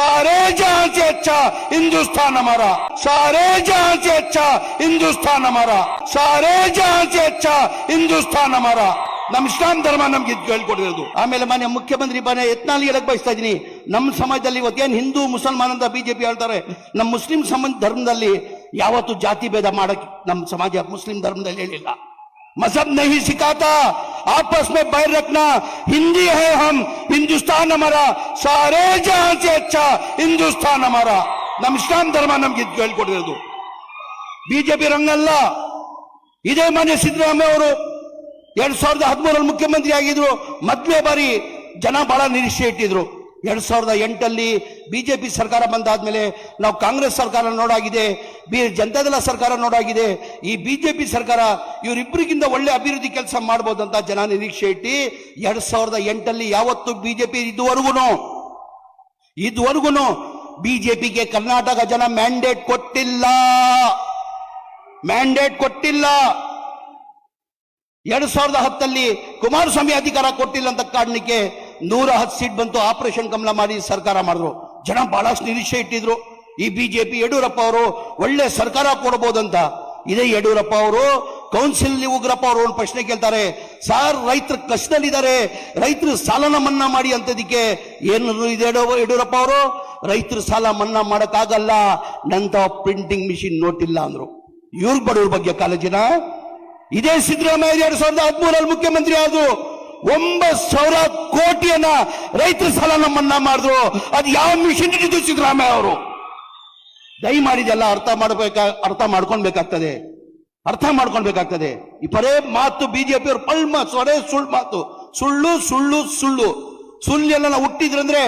सारे जहां से अच्छा हिंदुस्तान हमारा सारे जहां से अच्छा हिंदुस्तान हमारा सारे जहां से अच्छा हिंदुस्तान हमारा ನಮ್ ಇಸ್ಲಾಂ ಧರ್ಮ ನಮ್ಗೆ ಇದು ಹೇಳ್ಕೊಟ್ಟಿರೋದು ಆಮೇಲೆ ಮಾನ್ಯ ಮುಖ್ಯಮಂತ್ರಿ ಬನೆ ಯತ್ನಾಳಿ ಹೇಳಕ್ ಬಯಸ್ತಾ ಇದೀನಿ ನಮ್ಮ ಸಮಾಜದಲ್ಲಿ ಇವತ್ತೇನ್ ಹಿಂದೂ ಮುಸಲ್ಮಾನ್ ಅಂತ ಬಿಜೆಪಿ ಹೇಳ್ತಾರೆ ನಮ್ಮ ಮುಸ್ಲಿಂ ಸಂಬಂಧ ಧರ್ಮದಲ್ಲಿ ಯಾವತ್ತು ಜಾತಿ ಭೇದ ಮಾಡಕ್ ನಮ್ಮ ಸಮಾಜ ಮುಸ್ಲಿಂ ಧರ್ಮದಲ್ಲಿ ಹೇಳಿಲ್ಲ मजहब नहीं सिखाता आपस में बैर रखना हिंदी है हम हिंदुस्तान हमारा सारे जहां से अच्छा हिंदुस्तान हमारा ನಮ್ ಇಸ್ಲಾಂ ಧರ್ಮ ನಮ್ಗೆ ಇದು ಹೇಳ್ಕೊಟ್ಟಿರೋದು ಬಿಜೆಪಿ ರಂಗಲ್ಲ ಇದೇ ಮಾನ್ಯ ಸಿದ್ದರಾಮಯ್ಯ ಅವರು ಎರಡ್ ಸಾವಿರದ ಹದಿಮೂರಲ್ಲಿ ಮುಖ್ಯಮಂತ್ರಿ ಆಗಿದ್ರು ಮೊದಲೇ ಬಾರಿ ಜನ ಬಹಳ ನಿರೀಕ್ಷೆ ಇಟ್ಟಿದ್ರು ಎರಡ್ ಸಾವಿರದ ಎಂಟಲ್ಲಿ ಬಿಜೆಪಿ ಸರ್ಕಾರ ಬಂದಾದ್ಮೇಲೆ ನಾವು ಕಾಂಗ್ರೆಸ್ ಸರ್ಕಾರ ನೋಡಾಗಿದೆ ಬಿ ಜನತಾದಳ ಸರ್ಕಾರ ನೋಡಾಗಿದೆ. ಈ ಬಿಜೆಪಿ ಸರ್ಕಾರ ಇವರಿಬ್ಬರಿಗಿಂತ ಒಳ್ಳೆ ಅಭಿವೃದ್ಧಿ ಕೆಲಸ ಮಾಡ್ಬೋದಂತ ಜನ ನಿರೀಕ್ಷೆ ಇಟ್ಟು ಎರಡ್ ಸಾವಿರದ ಎಂಟಲ್ಲಿ ಯಾವತ್ತು ಬಿಜೆಪಿ ಇದುವರೆಗೂ ಇದುವರೆಗೂ ಬಿಜೆಪಿಗೆ ಕರ್ನಾಟಕ ಜನ ಮ್ಯಾಂಡೇಟ್ ಕೊಟ್ಟಿಲ್ಲ. ಮ್ಯಾಂಡೇಟ್ ಕೊಟ್ಟಿಲ್ಲ. ಎರಡ್ ಸಾವಿರದ ಹತ್ತಲ್ಲಿ ಕುಮಾರಸ್ವಾಮಿ ಅಧಿಕಾರ ಕೊಟ್ಟಿಲ್ಲ ಅಂತ ಕಾರಣಕ್ಕೆ ನೂರ ಹತ್ತು ಸೀಟ್ ಬಂತು. ಆಪರೇಷನ್ ಕಮಲ ಮಾಡಿ ಸರ್ಕಾರ ಮಾಡಿದ್ರು. ಜನ ಬಹಳಷ್ಟು ನಿರೀಕ್ಷೆ ಇಟ್ಟಿದ್ರು. ಈ ಬಿಜೆಪಿ ಯಡಿಯೂರಪ್ಪ ಅವರು ಒಳ್ಳೆ ಸರ್ಕಾರ ಕೊಡಬಹುದಂತ ಇದೇ ಯಡಿಯೂರಪ್ಪ ಅವರು ಕೌನ್ಸಿಲ್ ಉಗ್ರಪ್ಪ ಅವರು ಒಂದು ಪ್ರಶ್ನೆ ಕೇಳ್ತಾರೆ, ಸಾರ್ ರೈತರು ಕಷ್ಟದಲ್ಲಿದ್ದಾರೆ, ರೈತರು ಸಾಲನ ಮನ್ನಾ ಮಾಡಿ ಅಂತದಕ್ಕೆ ಏನು ಇದೆ ಯಡಿಯೂರಪ್ಪ- ಅವರು? ರೈತರು ಸಾಲ ಮನ್ನಾ ಮಾಡಕ್ಕಾಗಲ್ಲ ನಂತ ಪ್ರಿಂಟಿಂಗ್ ಮಿಷಿನ್ ನೋಟ್ ಇಲ್ಲ ಅಂದ್ರು. ಇವ್ರ ಬಡವ್ರ ಬಗ್ಗೆ ಕಾಲೇಜಿನ ಇದೇ ಸಿದ್ದರಾಮಯ್ಯ ಎರಡ್ ಸಾವಿರದ ಹದಿಮೂರಲ್ಲಿ ಮುಖ್ಯಮಂತ್ರಿ ಆದ್ರು. ಒಂಬತ್ತು ಸಾವಿರ ಕೋಟಿಯನ್ನ ರೈತರ ಸಾಲನ ಮನ್ನಾ ಮಾಡಿದ್ರು. ಅದು ಯಾವ ಮಿಷಿನ್ ಇಟ್ಟಿದ್ದು ಸಿದ್ದರಾಮಯ್ಯ ಅವರು? ದಯಮಾಡಿದೆಲ್ಲ ಅರ್ಥ ಮಾಡಬೇಕ, ಅರ್ಥ ಮಾಡ್ಕೊಳ್ಬೇಕಾಗ್ತದೆ. ಅರ್ಥ ಮಾಡ್ಕೊಳ್ಬೇಕಾಗ್ತದೆ. ಈ ಪರೇ ಮಾತು ಬಿಜೆಪಿ ಅವ್ರ ಪಳ್ಮ ಸೊರೆ ಸುಳ್ಳು ಮಾತು. ಸುಳ್ಳು ಸುಳ್ಳು ಸುಳ್ಳು. ಸುಳ್ಳೆಲ್ಲ ನಾವು ಹುಟ್ಟಿದ್ರಂದ್ರೆ